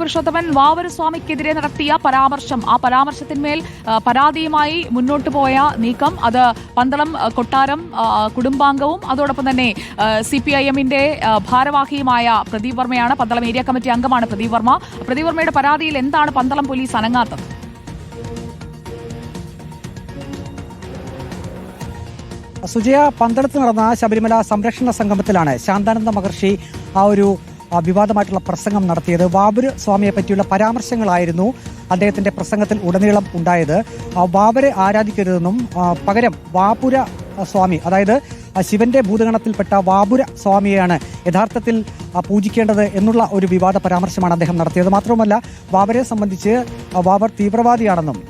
പുരുഷോത്തമൻ വാവരസ്വാമിക്കെതിരെ നടത്തിയ പരാമർശം. ആ പരാമർശത്തിന്മേൽ പരാതിയുമായി മുന്നോട്ട് പോയ നീക്കം അത് പന്തളം കൊട്ടാരം കുടുംബാംഗവും അതോടൊപ്പം തന്നെ സി പി ഐ എമ്മിന്റെ ഭാരവാഹിയുമായ പ്രദീപ് വർമ്മയാണ് പന്തളം ഏരിയ കമ്മിറ്റി അംഗമാണ് പ്രദീപ് വർമ്മ. പ്രദീപ് വർമ്മയുടെ പരാതിയിൽ എന്താണ് പന്തളം പോലീസ് അനങ്ങാത്തത്? സുജയ പന്തളത്ത് നടന്ന ശബരിമല സംരക്ഷണ സംഗമത്തിലാണ് ശാന്താനന്ദ മഹർഷി ആ ഒരു വിവാദമായിട്ടുള്ള പ്രസംഗം നടത്തിയത്. ബാബുര് സ്വാമിയെ പറ്റിയുള്ള പരാമർശങ്ങളായിരുന്നു അദ്ദേഹത്തിന്റെ പ്രസംഗത്തിൽ ഉടനീളം ഉണ്ടായത്. ആ, ബാബരെ ആരാധിക്കരുതെന്നും പകരം വാപുര സ്വാമി അതായത് ശിവന്റെ ഭൂതഗണത്തിൽപ്പെട്ട വാപുര സ്വാമിയെയാണ് യഥാർത്ഥത്തിൽ പൂജിക്കേണ്ടത് എന്നുള്ള ഒരു വിവാദ പരാമർശമാണ് അദ്ദേഹം നടത്തിയത്. മാത്രവുമല്ല വാവരെ സംബന്ധിച്ച് വാവർ തീവ്രവാദിയാണെന്നും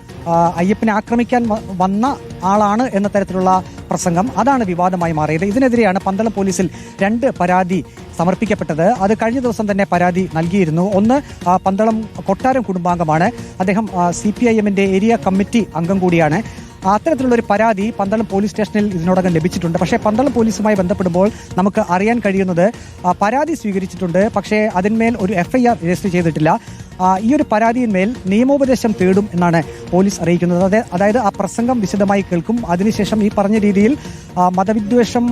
അയ്യപ്പനെ ആക്രമിക്കാൻ വന്ന ആളാണ് എന്ന തരത്തിലുള്ള പ്രസംഗം അതാണ് വിവാദമായി മാറിയത്. ഇതിനെതിരെയാണ് പന്തളം പോലീസിൽ രണ്ട് പരാതി സമർപ്പിക്കപ്പെട്ടത്. അത് കഴിഞ്ഞ ദിവസം തന്നെ പരാതി നൽകിയിരുന്നു. ഒന്ന് പന്തളം കൊട്ടാരം കുടുംബാംഗമാണ്. അദ്ദേഹം സി പി ഐ എമ്മിന്റെ ഏരിയ കമ്മിറ്റി അംഗം കൂടിയാണ്. അത്തരത്തിലുള്ള ഒരു പരാതി പന്തളം പോലീസ് സ്റ്റേഷനിൽ ഇതിനോടകം ലഭിച്ചിട്ടുണ്ട്. പക്ഷേ പന്തളം പോലീസുമായി ബന്ധപ്പെടുമ്പോൾ നമുക്ക് അറിയാൻ കഴിയുന്നത് പരാതി സ്വീകരിച്ചിട്ടുണ്ട്. പക്ഷേ അതിന്മേൽ ഒരു എഫ്ഐആർ രജിസ്റ്റർ ചെയ്തിട്ടില്ല. ഈ ഒരു പരാതിയിന്മേൽ നിയമോപദേശം തേടും എന്നാണ് പോലീസ് അറിയിക്കുന്നത്. അതെ അതായത് ആ പ്രസംഗം വിശദമായി കേൾക്കും. അതിനുശേഷം ഈ പറഞ്ഞ രീതിയിൽ മതവിദ്വേഷം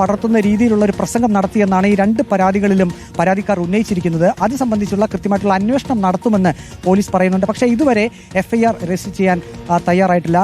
പടർത്തുന്ന രീതിയിലുള്ള ഒരു പ്രസംഗം നടത്തിയെന്നാണ് ഈ രണ്ട് പരാതികളിലും പരാതിക്കാർ ഉന്നയിച്ചിരിക്കുന്നത്. അത് സംബന്ധിച്ചുള്ള കൃത്യമായിട്ടുള്ള അന്വേഷണം നടത്തുമെന്ന് പോലീസ് പറയുന്നുണ്ട്. പക്ഷേ ഇതുവരെ എഫ്ഐആർ രജിസ്റ്റർ ചെയ്യാൻ തയ്യാറായിട്ടില്ല.